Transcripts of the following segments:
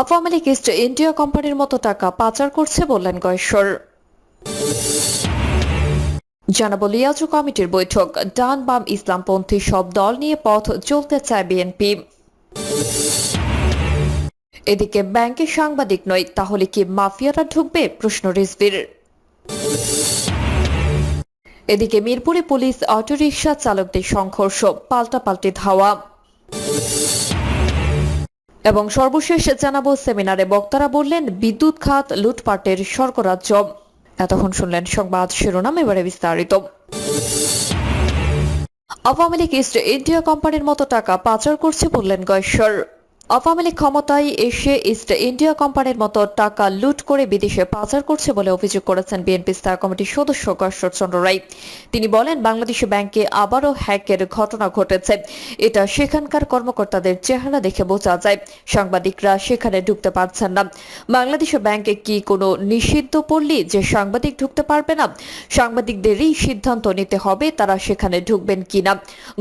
Awami east India কোম্পানির মতো টাকা পাচার করছে বললেন গয়েশ্বর। জানাব লিয়াজু কমিটির বৈঠক। ডান বাম ইসলামপন্থী সব দল নিয়ে পথ চলতে চায় বিএনপি। এদিকে ব্যাংকে সাংবাদিক নয় তাহলে কি মাফিয়ারা ঢুকবে? প্রশ্ন রিজভির। এদিকে মিরপুরে পুলিশ অটোরিকশা চালকদের সংঘর্ষ, পাল্টাপাল্টি ধাওয়া। এবং সর্বশেষ জানাব সেমিনারে বক্তারা বললেন, বিদ্যুৎ খাত লুটপাটের স্বর্গরাজ্য। এতক্ষণ শুনলেন সংবাদ শিরোনাম, এবারে বিস্তারিত। আওয়ামী লীগ ইস্ট ইন্ডিয়া কোম্পানির মতো টাকা পাচার করছে বললেন গয়েশ্বর। আওয়ামী লীগ ক্ষমতায় এসে ইস্ট ইন্ডিয়া কোম্পানির মতো টাকা লুট করে বিদেশে পাচার করছে বলে অভিযোগ করেছেন বিএনপি স্থায়ী কমিটির সদস্য গয়েশ্বর চন্দ্র রায়। তিনি বলেন, বাংলাদেশি ব্যাংকে আবারও হ্যাকের ঘটনা ঘটেছে। এটা সেখানকার কর্মকর্তাদের চেহারা দেখে বোঝা যায়। সাংবাদিকরা সেখানে ঢুকতে পারছেন না। বাংলাদেশ ব্যাংকে কি কোনো নিষিদ্ধ পড়লি যে সাংবাদিক ঢুকতে পারবে না? সাংবাদিকদেরই সিদ্ধান্ত নিতে হবে, তারা সেখানে ঢুকবেন কিনা?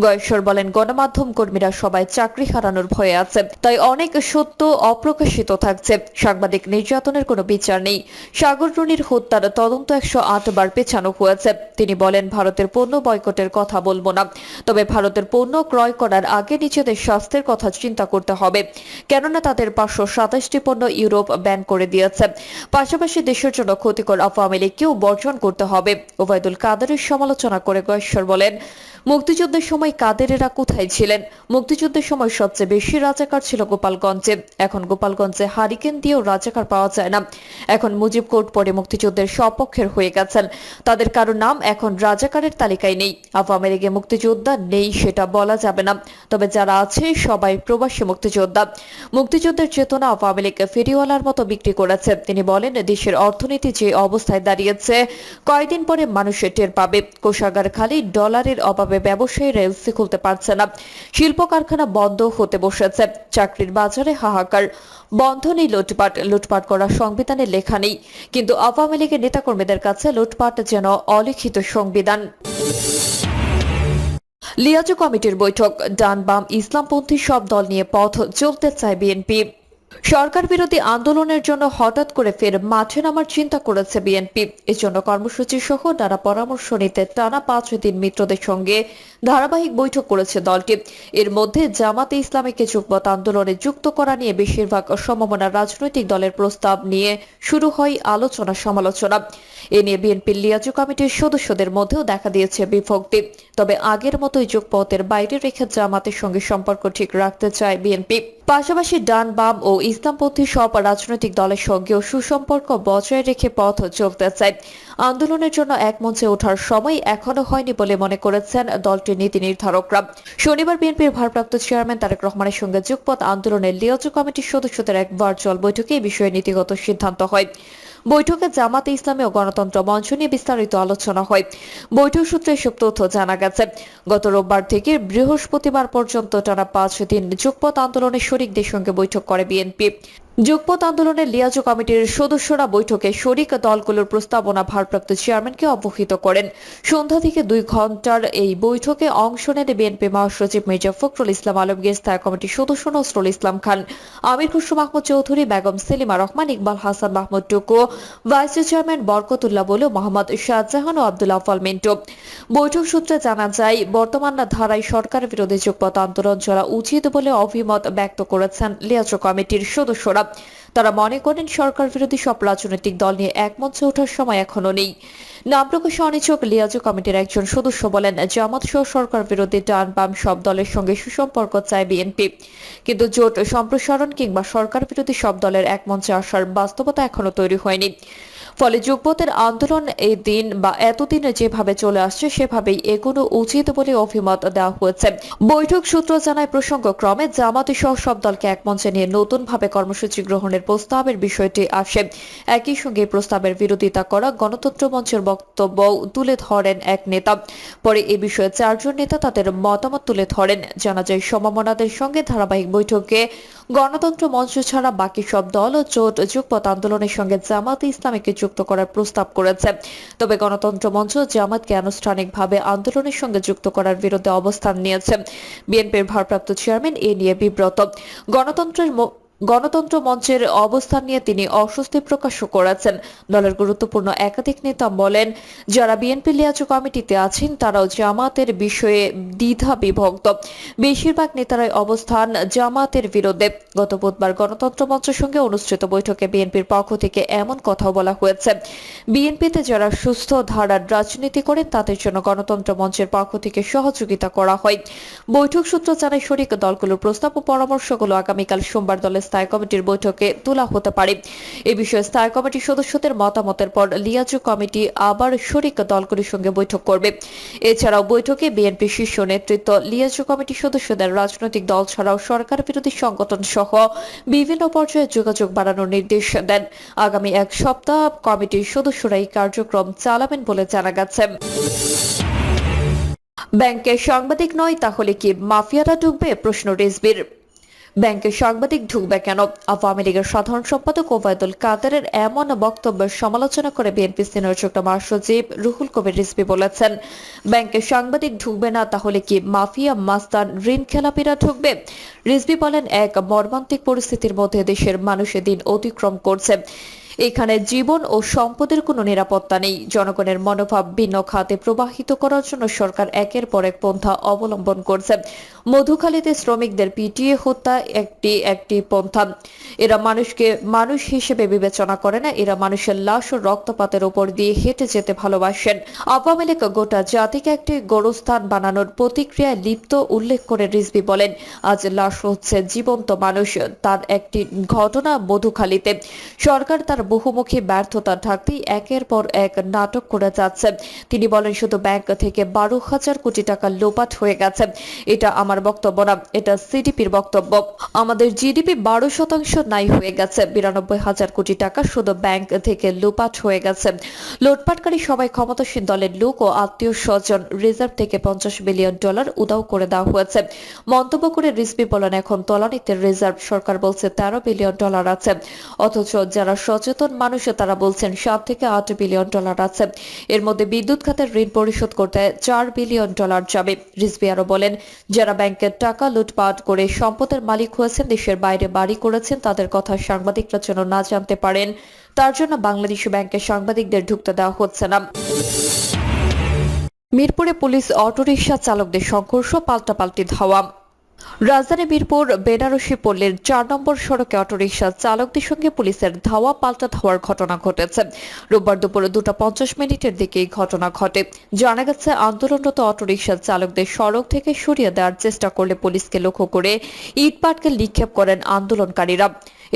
গয়েশ্বর বলেন, গণমাধ্যম কর্মীরা সবাই চাকরি হারানোর ভয়ে আছে। তাই অনেক সত্য অপ্রকাশিত থাকছে। সাংবাদিক নির্যাতনের কোনো বিচার নেই। সাগর রুনির হত্যার তদন্ত একশো আট বার পেছানো হয়েছে। তিনি বলেন, ভারতের পণ্য বয়কটের কথা বলব না। তবে ভারতের পণ্য ক্রয় করার আগে নিজেদের স্বাস্থ্যের কথা চিন্তা করতে হবে। কেননা তাদের পাঁচশো সাতাশটি পণ্য ইউরোপ ব্যান করে দিয়েছে। পাশাপাশি দেশের জন্য ক্ষতিকর আওয়ামী লীগকেও বর্জন করতে হবে। ওবায়দুল কাদেরের সমালোচনা করে গয়েশ্বর বলেন মুক্তিযুদ্ধের সময় কাদেরেরা কোথায় ছিলেন? মুক্তিযুদ্ধের সময় সবচেয়ে বেশি রাজাকার ছিল গোপালগঞ্জে। এখন গোপালগঞ্জে হারিকেন দিয়েও রাজাকার পাওয়া যায় না। এখন মুজিব কোর্ট পরে মুক্তিযুদ্ধের সপক্ষের হয়ে গেছেন। তাদের কারও নাম এখন রাজাকারের তালিকায় নেই। আওয়ামী লীগে মুক্তিযোদ্ধা নেই সেটা বলা যাবে না। তবে যারা আছে, সবাই প্রবাসী মুক্তিযোদ্ধা। মুক্তিযুদ্ধের চেতনা আওয়ামী লীগ ফেরিওয়ালার মতো বিক্রি করেছে। তিনি বলেন, দেশের অর্থনীতি যে অবস্থায় দাঁড়িয়েছে, কয়েকদিন পরে মানুষের টের পাবে। কোষাগার খালি ডলারের অভাবে ব্যবসায়ীরা এলসি খুলতে পারছে না। শিল্প কারখানা বন্ধ হতে বসেছে। চাকরির বাজারে হাহাকার। বন্ধ নেই লুটপাট। লুটপাট করা সংবিধানে লেখা নেই। কিন্তু আওয়ামী লীগের নেতাকর্মীদের কাছে লুটপাট যেন অলিখিত সংবিধান। লিয়াজু কমিটির বৈঠক। ডান বাম ইসলামপন্থী সব দল নিয়ে পথ চলতে চায় বিএনপি। সরকার বিরোধী আন্দোলনের জন্য হঠাৎ করে ফের মাঠে নামার চিন্তা করেছে বিএনপি। এজন্য কর্মসূচি সহ নানা পরামর্শ নিতে টানা পাঁচ দিন মিত্রদের সঙ্গে ধারাবাহিক বৈঠক করেছে দলটি। এর মধ্যে জামাতে ইসলামীকে যুগপৎ আন্দোলনে যুক্ত করা নিয়ে বেশিরভাগ সম্ভাবনা রাজনৈতিক দলের প্রস্তাব নিয়ে শুরু হয় আলোচনা সমালোচনা। এ নিয়ে বিএনপির লিয়াজু কমিটির সদস্যদের মধ্যেও দেখা দিয়েছে বিভক্তি। তবে আগের মতোই যুগপথের বাইরে রেখে জামাতের সঙ্গে সম্পর্ক ঠিক রাখতে চায় বিএনপি। পাশাপাশি ডান বাম ও ইসলামপন্থী সব রাজনৈতিক দলের সঙ্গেও সুসম্পর্ক বজায় রেখে পথ চলতে চায় আন্দোলনের জন্য এক মঞ্চে ওঠার সময় এখনও হয়নি বলে মনে করেছেন দলটির নীতি নির্ধারকরা। শনিবার বিএনপির ভারপ্রাপ্ত চেয়ারম্যান তারেক রহমানের সঙ্গে যুগপথ আন্দোলনের লিয়াজু কমিটির সদস্যদের এক ভার্চুয়াল বৈঠকে বিষয়ে নীতিগত সিদ্ধান্ত হয়। বৈঠকে জামাতে ইসলামী ও গণতন্ত্র মঞ্চ নিয়ে বিস্তারিত আলোচনা হয়। বৈঠক সূত্রে এসব তথ্য জানা গেছে। গত রোববার থেকে বৃহস্পতিবার পর্যন্ত টানা পাঁচ দিন যুগপথ আন্দোলনের শরিকদের সঙ্গে বৈঠক করে বিএনপি। যুগপথ আন্দোলনের লিয়াজু কমিটির সদস্যরা বৈঠকে শরিক দলগুলোর প্রস্তাবনা ভারপ্রাপ্ত চেয়ারম্যানকে অবহিত করেন। সন্ধ্যা থেকে দুই ঘণ্টার এই বৈঠকে অংশ নেন বিএনপি মহাসচিব মির্জা ফখরুল ইসলাম আলমগীর, স্থায়ী কমিটির সদস্য নজরুল ইসলাম খান, আমির খুশরু মাহমুদ চৌধুরী, বেগম সেলিমা রহমান, ইকবাল হাসান মাহমুদ টুকু, ভাইস চেয়ারম্যান বরকতুল্লাহ বলু, মোহাম্মদ শাহজাহান ও আব্দুল আফাল মিন্টু। বৈঠক সূত্রে জানা যায়, বর্তমান ধারায় সরকার বিরোধী যুগপথ আন্দোলন চলা উচিত বলে অভিমত ব্যক্ত করেছেন লিয়াজু কমিটির সদস্যরা। তারা মনে করেন সরকার বিরোধী সব রাজনৈতিক দল নিয়ে একমঞ্চে ওঠার সময় এখনও নেই। নাম প্রকাশে অনিচ্ছুক লিয়াজু কমিটির একজন সদস্য বলেন, জামাত সহ সরকার বিরোধী ডান বাম সব দলের সঙ্গে সুসম্পর্ক চায় বিএনপি। কিন্তু জোট সম্প্রসারণ কিংবা সরকার বিরোধী সব দলের একমঞ্চে আসার বাস্তবতা এখনও তৈরি হয়নি। ফলে যুগপথের আন্দোলন এই দিন বা এতদিনে যেভাবে চলে আসছে, সেভাবেই এগোনো উচিত বলে অভিমত দেওয়া হয়েছে। বৈঠক সূত্র জানায় প্রসঙ্গ ক্রমে জামাতি সহ সব দলকে এক মঞ্চে নিয়ে নতুনভাবে কর্মসূচি গ্রহণের প্রস্তাবের বিষয়টি আসে। একই সঙ্গে প্রস্তাবের বিরোধিতা করা গণতন্ত্র মঞ্চের বক্তব্য তুলে ধরেন এক নেতা। পরে এ বিষয়ে চারজন নেতা তাদের মতামত তুলে ধরেন। জানা যায়, সমমনাদের সঙ্গে ধারাবাহিক বৈঠকে গণতন্ত্র মঞ্চ ছাড়া বাকি সব দল ও জোট যুগপথ আন্দোলনের সঙ্গে জামাতে ইসলামীকে যুক্ত করার প্রস্তাব করেছে। তবে গণতন্ত্র মঞ্চ জামাতকে আনুষ্ঠানিকভাবে আন্দোলনের সঙ্গে যুক্ত করার বিরুদ্ধে অবস্থান নিয়েছে। বিএনপির ভারপ্রাপ্ত চেয়ারম্যান এ নিয়ে বিব্রত। গণতন্ত্রের গণতন্ত্র মঞ্চের অবস্থান নিয়ে তিনি অস্বস্তি প্রকাশ করেছেন। দলের গুরুত্বপূর্ণ একাধিক নেতা বলেন, যারা বিএনপি লিয়াজু কমিটিতে আছেন, তারাও জামাতের বিষয়ে দ্বিধা বিভক্ত বেশিরভাগ নেতারাই অবস্থান জামাতের বিরুদ্ধে। গত বুধবার গণতন্ত্র মঞ্চের সঙ্গে অনুষ্ঠিত বৈঠকে বিএনপির পক্ষ থেকে এমন কথাও বলা হয়েছে। বিএনপিতে যারা সুস্থ, ধারার রাজনীতি করেন, তাদের জন্য গণতন্ত্র মঞ্চের পক্ষ থেকে সহযোগিতা করা হয়। বৈঠক সূত্র জানায়, শরিক দলগুলোর প্রস্তাব ও পরামর্শগুলো আগামীকাল সোমবার দলের স্থায়ী কমিটির বৈঠকে তোলা হতে পারে। এ বিষয়ে স্থায়ী কমিটির সদস্যদের মতামতের পর লিয়াজু কমিটি আবার শরিক দলগুলির সঙ্গে বৈঠক করবে। এছাড়াও বৈঠকে বিএনপি শীর্ষ নেতৃত্ব, লিয়াজু কমিটির সদস্যদের রাজনৈতিক দল ছাড়াও সরকার বিরোধী সংগঠন সহ বিভিন্ন পর্যায়ে যোগাযোগ বাড়ানোর নির্দেশ দেন। আগামী এক সপ্তাহ কমিটির সদস্যরা এই কার্যক্রম চালাবেন বলে জানা গেছে। ব্যাংকের সাংবাদিক নয়, তাহলে কি মাফিয়ারা ঢুকবে প্রশ্ন রিজবির। ব্যাংকের সাংবাদিক ঢুকবে কেন? আওয়ামী লীগের সাধারণ সম্পাদক ওবায়দুল কাদেরের এমন বক্তব্যের সমালোচনা করে বিএনপি সিনিয়র যুক্ত মহাসচিব রুহুল কবির রিজভি বলেছেন ব্যাংকের সাংবাদিক ঢুকবে না, তাহলে কি মাফিয়া, মাস্তান, ঋণ খেলাপিরা ঢুকবে? রিজভি বলেন, এক মর্মান্তিক পরিস্থিতির মধ্যে দেশের মানুষের দিন অতিক্রম করছে। এখানে জীবন ও সম্পদের কোনো নিরাপত্তা নেই। জনগণের মনোভাব ভিন্ন খাতে প্রবাহিত করার জন্য সরকার একের পর এক পন্থা অবলম্বন করছে। মধুখালীতে শ্রমিকদের পিটিয়ে হত্যা একটি একটি পন্থা। এরা মানুষকে মানুষ হিসেবে বিবেচনা করে না, এরা মানুষের লাশ ও রক্তপাতের উপর দিয়ে হেঁটে যেতে ভালোবাসেন। আওয়ামী লীগ গোটা জাতিকে একটি গোরস্থান বানানোর প্রতিক্রিয়ায় লিপ্ত উল্লেখ করে রিজভি বলেন, আজ লাশ হচ্ছে জীবন্ত মানুষ, তার একটি ঘটনা মধুখালীতে। সরকার তার বহুমুখী ব্যর্থতা ঢাকতেই একের পর এক নাটক করে যাচ্ছে। তিনি বলেন, শুধু ব্যাংক থেকে বারো হাজার কোটি টাকা লোপাট হয়ে গেছে। এটা আমার বক্তব্য না, এটা সিডিপির বক্তব্য। আমাদের জিডিপি বারো শতাংশ নাই হয়ে গেছে। বিরানব্বই হাজার কোটি টাকা শুধু ব্যাংক থেকে লোপাট হয়ে গেছে। লুটপাটকারী সবাই ক্ষমতাসীন দলের লোক ও আত্মীয় স্বজন রিজার্ভ থেকে পঞ্চাশ বিলিয়ন ডলার উদাও করে দেওয়া হয়েছে। মন্তব্য করে রিজভি বলেন, এখন তলানিতে রিজার্ভ সরকার বলছে, তেরো বিলিয়ন ডলার আছে। অথচ যারা সচেতন মানুষ তারা বলছেন সাত থেকে আট বিলিয়ন ডলার আছে। এর মধ্যে বিদ্যুৎ খাতের ঋণ পরিশোধ করতে চার বিলিয়ন ডলার যাবে। রিজভি আরও বলেন, যারা ব্যাংকের টাকা লুটপাট করে সম্পদের মালিক হয়েছেন, দেশের বাইরে বাড়ি করেছেন, তাদের কথা সাংবাদিকরা যেন না জানতে পারেন, তার জন্য বাংলাদেশ ব্যাংকের সাংবাদিকদের ঢুকতে দেওয়া হচ্ছে না। মিরপুরে পুলিশ অটোরিকশা চালকদের সংঘর্ষ, পাল্টাপাল্টি ধাওয়া। রাজধানী বীরপুর, বেনারসি পল্লীর চার নম্বর সড়কে অটোরিকশা চালকদের সঙ্গে পুলিশের ধাওয়া, পাল্টা ধাওয়ার ঘটনা ঘটেছে। রোববার দুপুরে দুটা পঞ্চাশ মিনিটের দিকে এই ঘটনা ঘটে। জানা গেছে, আন্দোলনরত অটোরিকশা চালকদের সড়ক থেকে সরিয়ে দেওয়ার চেষ্টা করলে পুলিশকে লক্ষ্য করে ইট পাটকেল নিক্ষেপ করেন আন্দোলনকারীরা।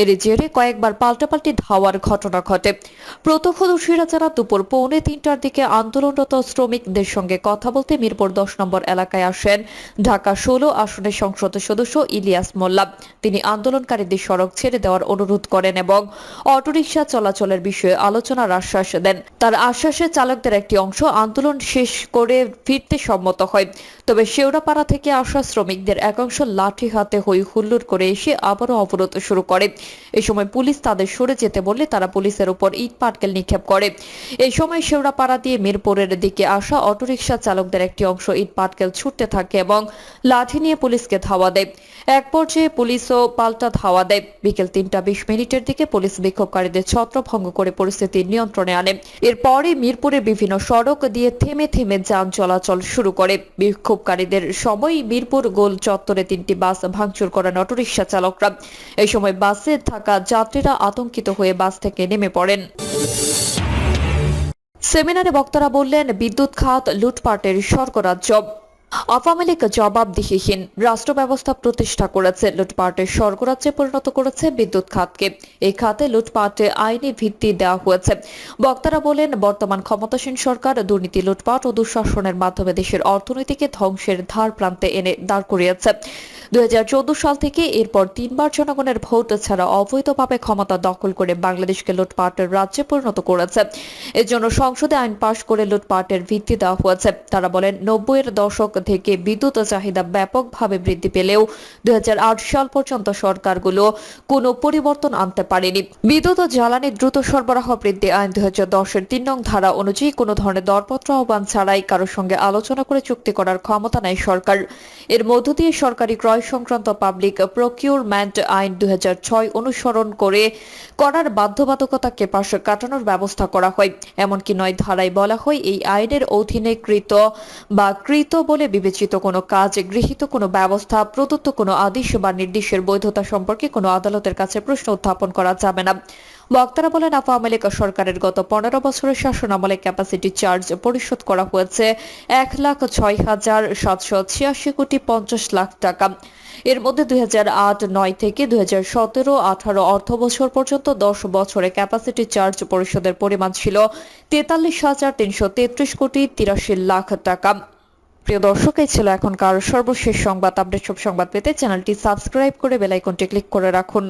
এর জেরে কয়েকবার পাল্টাপাল্টি ধাওয়ার ঘটনা ঘটে। প্রত্যক্ষদর্শীরা জানা দুপুর পৌনে তিনটার দিকে আন্দোলনরত শ্রমিকদের সঙ্গে কথা বলতে মিরপুর দশ নম্বর এলাকায় আসেন ঢাকা ষোলো আসনের সংসদ সদস্য ইলিয়াস মোল্লা। তিনি আন্দোলনকারীদের সড়ক ছেড়ে দেওয়ার অনুরোধ করেন এবং অটোরিকশা চলাচলের বিষয়ে আলোচনার আশ্বাস দেন। তার আশ্বাসে চালকদের একটি অংশ আন্দোলন শেষ করে ফিরতে সম্মত হয়। তবে শেওড়াপাড়া থেকে আসা শ্রমিকদের একাংশ লাঠি হাতে হই হুল্লোড় করে এসে আবারও অবরোধ শুরু করে। এ সময় পুলিশ তাদের সরে যেতে বললে তারা পুলিশের উপর ইট পাটকেল নিক্ষেপ করে। এই সময় শেওড়াপাড়া দিয়ে মিরপুরের দিকে আসা অটোরিকশা চালকদের একটি অংশ ইট পাটকেল ছুটতে থাকে এবং লাঠি নিয়ে পুলিশকে ধাওয়া দেয়। এক পর্যায়ে পুলিশও পাল্টা ধাওয়া দেয়। বিকেল তিনটা বিশ মিনিটের দিকে পুলিশ বিক্ষোভকারীদের ছত্রভঙ্গ করে পরিস্থিতি নিয়ন্ত্রণে আনে। এরপরই মিরপুরের বিভিন্ন সড়ক দিয়ে থেমে থেমে যান চলাচল শুরু করে। বিক্ষোভকারীদের সময় মিরপুর গোল চত্বরে তিনটি বাস ভাঙচুর করেন অটোরিকশা চালকরা। এই সময় বাসে থাকা যাত্রীরা আতঙ্কিত হয়ে বাস থেকে নেমে পড়েন। সেমিনারে বক্তারা বললেন, বিদ্যুৎ খাত লুটপাটের স্বর্গরাজ্য। আওয়ামী লীগ জবাবদিহিহীন। রাষ্ট্র ব্যবস্থা প্রতিষ্ঠা করেছে, লুটপাটের স্বর্গরাজ্যে পরিণত করেছে বিদ্যুৎ খাতকে। এই খাতে লুটপাটে আইনি ভিত্তি দেওয়া হয়েছে। বক্তারা বলেন, বর্তমান ক্ষমতাসীন সরকার দুর্নীতি, লুটপাট ও দুঃশাসনের মাধ্যমে দেশের অর্থনীতিকে ধ্বংসের ধার প্রান্তে এনে দাঁড় করিয়েছে। দুই হাজার চোদ্দ সাল থেকে এরপর তিনবার জনগণের ভোট ছাড়া অবৈধভাবে ক্ষমতা দখল করে বাংলাদেশকে লুটপাটের রাজ্যে পরিণত করেছে। এজন্য সংসদে আইন পাশ করে লুটপাটের ভিত্তি দেওয়া হয়েছে। তারা বলেন নব্বই এর দশক থেকে বিদ্যুৎ চাহিদা ব্যাপকভাবে বৃদ্ধি পেলেও সাল পর্যন্ত সরকারগুলো কোনো পরিবর্তন আনতে পারেনি। বিদ্যুৎ ও জ্বালানি দ্রুত সরবরাহ বৃদ্ধি, আইন দুই হাজার দশের তিন নং ধারা অনুযায়ী কোনো ধরনের দরপত্র আহ্বান ছাড়াই কারোর সঙ্গে আলোচনা করে চুক্তি করার ক্ষমতা নেয় সরকার। এর মধ্য দিয়ে সরকারি ক্রয় সংক্রান্ত পাবলিক প্রকিউরমেন্ট আইন দুই অনুসরণ করে করার বাধ্যবাধকতাকে পাশে কাটানোর ব্যবস্থা করা হয়। এমনকি নয় ধারায় বলা হয় এই আইনের অধীনে কৃত বা কৃত বলে বিবেচিত কোনো কাজ, গৃহীত কোনো ব্যবস্থা, প্রদত্ত কোনো আদেশ বা নির্দেশের বৈধতা সম্পর্কে কোনো আদালতের কাছে প্রশ্ন উত্থাপন করা যাবে না। বক্তারা বলেন, আওয়ামী লীগ সরকারের গত পনেরো বছরের শাসন আমলে ক্যাপাসিটি চার্জ পরিশোধ করা হয়েছে এক লাখ ছয় হাজার সাতশো ছিয়াশি কোটি পঞ্চাশ লাখ টাকা। এর মধ্যে দুই হাজার আট, নয় থেকে দুই হাজার সতেরো, আঠারো অর্থ বছর পর্যন্ত দশ বছরে ক্যাপাসিটি চার্জ পরিশোধের পরিমাণ ছিল তেতাল্লিশ হাজার তিনশো তেত্রিশ কোটি তিরাশি লাখ টাকা। প্রিয় দর্শক, এই ছিল এখনকার সর্বশেষ সংবাদ। আপডেট সব সংবাদ পেতে চ্যানেলটি সাবস্ক্রাইব করে বেলাইকনটি ক্লিক করে রাখুন।